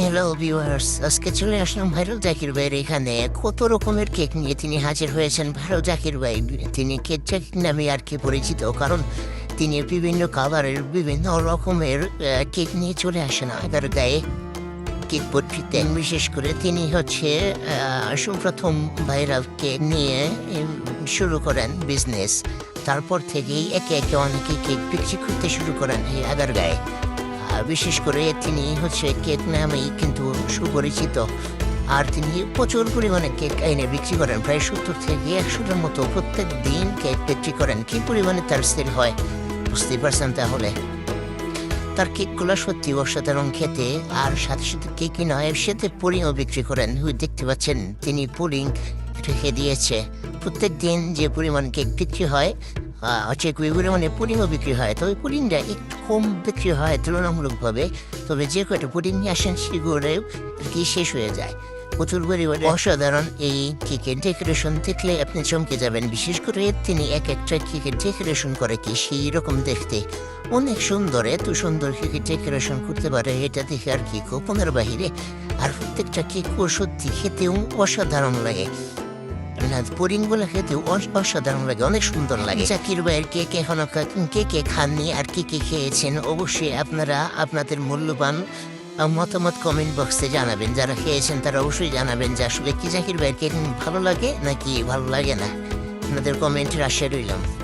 Hello viewers আজকে চলে আসলাম viral Zakir ভাইয়ের এখানে। কত রকমের কেক নিয়ে তিনি হাজির হয়েছেন ভাইরাল জাকির ভাই। তিনি কেক জাকির নামে আর কি পরিচিত, কারণ তিনি বিভিন্ন কালারের বিভিন্ন রকমের কেক নিয়ে চলে আসেন আগের গায়ে। কেক পত্রিতে বিশেষ করে তিনি হচ্ছে সুপ্রথম ভাইরাল কেক নিয়ে শুরু করেন বিজনেস তারপর থেকেই একে একে অনেকে কেক বিক্রি করতে শুরু করেন এই আগার গায়ে। বিশেষ করে তিনি হচ্ছে কেক নামেই কিন্তু সুপরিচিত। আর তিনি প্রচুর পরিমাণে কেক এনে বিক্রি করেন, প্রায় সত্তর থেকে একশোটার মতো প্রত্যেক দিন কেক বিক্রি করেন। কি পরিমাণে তার সেল হয়, বুঝতেই পারছেন তাহলে? তার কেকগুলো সত্যি অসাধারণ খেতে, আর সাথে সাথে কেকই নয় সাথে পুডিংও বিক্রি করেন। দেখতে পাচ্ছেন, তিনি পুডিং রেখে দিয়েছে। প্রত্যেক দিন যে পরিমাণ কেক বিক্রি হয় হচ্ছে ওই পরিমাণে পুডিংও বিক্রি হয়। তবে পুডিংটা একটু কম বিক্রি হয় তুলনামূলকভাবে। তবে যে কয়টা পুডিং নিয়ে আসেন সেগুলো কি শেষ হয়ে যায়। প্রচুর পরিমাণে অসাধারণ এই কেকের ডেকোরেশন দেখলে আপনি চমকে যাবেন। বিশেষ করে তিনি এক একটা কেকের ডেকোরেশন করে কি সেই রকম দেখতে। অনেক সুন্দর এত সুন্দর কেকের ডেকোরেশন করতে পারে এটা দেখে আর কি গোপনের বাহিরে। আর প্রত্যেকটা কেকও সত্যি খেতেও অসাধারণ লাগে। পুরিংগুলো অস- অসাধারণ লাগে, অনেক সুন্দর লাগে। জাকির ভাইয়ের কে এখনও কা- কে কে খাননি আর কে কে খেয়েছেন, অবশ্যই আপনারা আপনাদের মূল্যবান মতামত কমেন্ট বক্সে জানাবেন। যারা খেয়েছেন তারা অবশ্যই জানাবেন যে আসলে কি জাকির ভাইয়ের কেক ভালো লাগে নাকি ভালো লাগে না। আপনাদের কমেন্ট রাশিয়া রইলাম।